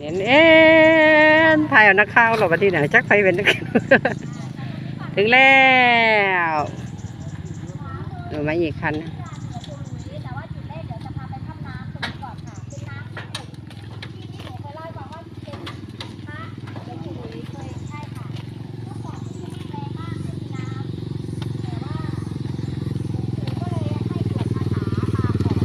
เอ็นเอ็นถ่ายเอานักข่าวหรอวันที่ไหนชักไปเป็นนักถึงแล้วดี๋ยวมาอีกคันนะว่าจุดแรกเดี๋ยวจะพาไปถ้ำน้ำตรงนี้ก่อนค่ะเป็นน้ำขุ่นที่ที่หนูเคยเล่าให้ฟังว่าเป็นพระหลวงปู่หลุยเคยใช่ค่ะเมื่อก่อนที่นี่แรงมากไม่มีน้ำแต่ว่าหลวงปู่ก็เลยให้สวดคาถามาก่อน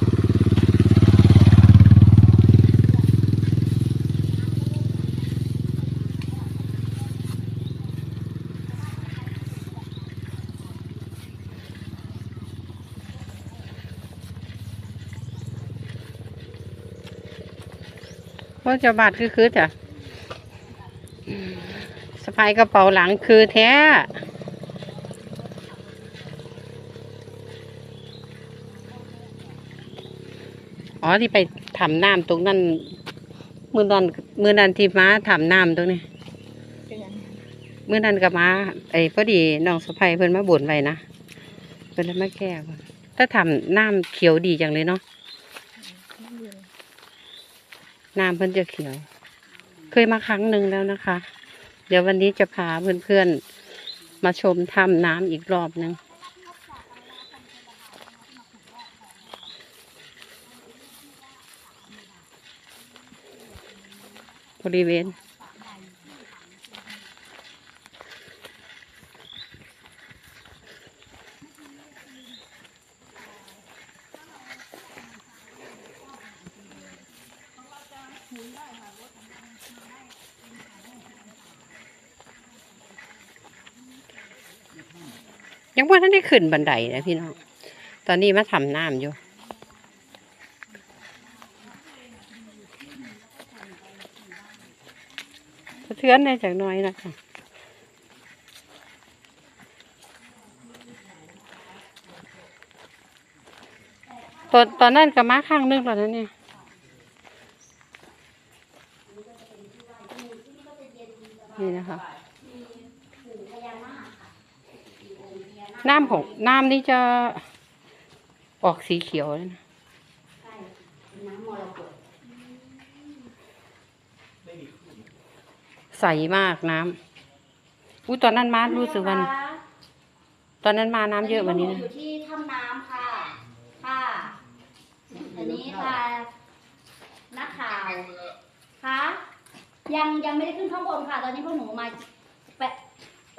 ว่าจะบาดคือคือจ้ะสะพายกระเป๋าหลังคือแท้อ๋อที่ไปทำน้ำตรงนั้นมือนันมือนันที่ม้าทำน้ำตรงนี้มือนันกับม้าไอ้พอดีน้องสะพายเพิ่นมาบ่นไว้นะเพิ่นเลยมาแก้ก่อนถ้าทำน้ำเขียวดีจังเลยเนาะ น้ำเพิ่นจะเขียว เคยมาครั้งหนึ่งแล้วนะคะ เดี๋ยววันนี้จะพาเพื่อนๆ มาชมถ้ำน้ำอีกรอบหนึ่งบริเวณ ยังว่าท่านได้ขึ้นบันไดนะพี่น้อง ตอนนี้มาทำน้ำอยู่ สะเทือนในจากน้อยนะคะตอนตอนนั้นก็มาข้างนึงแล้นเนี่ยนี่นะคะ น้ำของน้ำนี่จะออกสีเขียวเลยนะใสมากน้ำอุ้ยตอนนั้นมารู้สึกวัน ตอนนั้นมาน้ำเยอะกวันนี้นะยู่ที่ถ้ำน้ำค่ะ ค่ะ อันนี้พานักข่าวคะยังยังไม่ได้ขึ้นข้างบนค่ะ ตอนนี้พวกหนูมาแป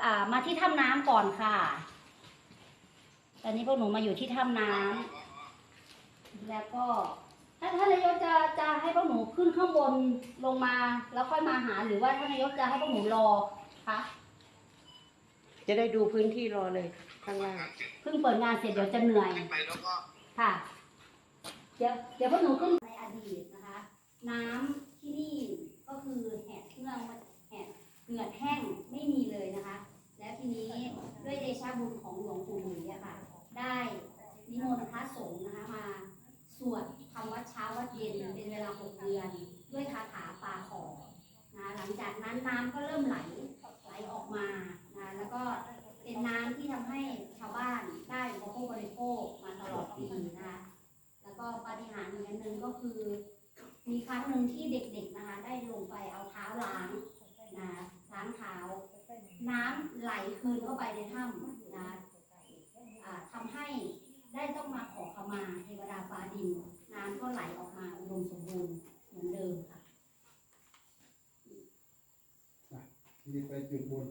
อ่ามาที่ถ้ำน้ำก่อนค่ะ ตอนนี้พวกหนูมาอยู่ที่ถ้ำน้ำแล้วก็ถ้าท่านนายกจะจะให้พวกหนูขึ้นข้างบนลงมา แล้วค่อยมาหาหรือว่าท่านนายกจะให้พวกหนูรอคะจะได้ดูพื้นที่รอเลยข้างล่างเพิ่งเปิดงานเสร็จเดี๋ยวจะเหนื่อยค่ะ เดี๋ยวเดี๋ยวพวกหนูขึ้นในอดีตนะคะ น้ำที่นี่ก็คือแหดเมืองแหดเหงื่อแห้งไม่มีเลยนะคะ แล้วทีนี้ ด้วยเดชะบุญของหลวงปู่หลุยอะค่ะ ได้นิมนต์พระสงฆ์นะคะมาสวดทำวัดเช้าวัดเย็นเป็นเวลาหกเดือน ด้วยคาถาปาขอนะหลังจากนั้นน้ำก็เริ่มไหลไหลออกมานะแล้วก็เป็นน้ำที่ทำให้ชาวบ้านได้อุปโภคบริโภคมาตลอดปีนะคะแล้วก็ปาฏิหาริย์อีกนหนึ่งก็คือ มีครั้งหนึ่งที่เด็กๆนะคะได้ลงไปเอาเท้าล้างนะล้างเท้า น้ำไหลคืนเข้าไปในถ้ำนะอ่าทำให้ได้ต้องมาขอขมาเทวดาฟ้าดิน น้ำก็ไหลออกมาอุดมสมบูรณ์เหมือนเดิมค่ะที่ไปจุดบน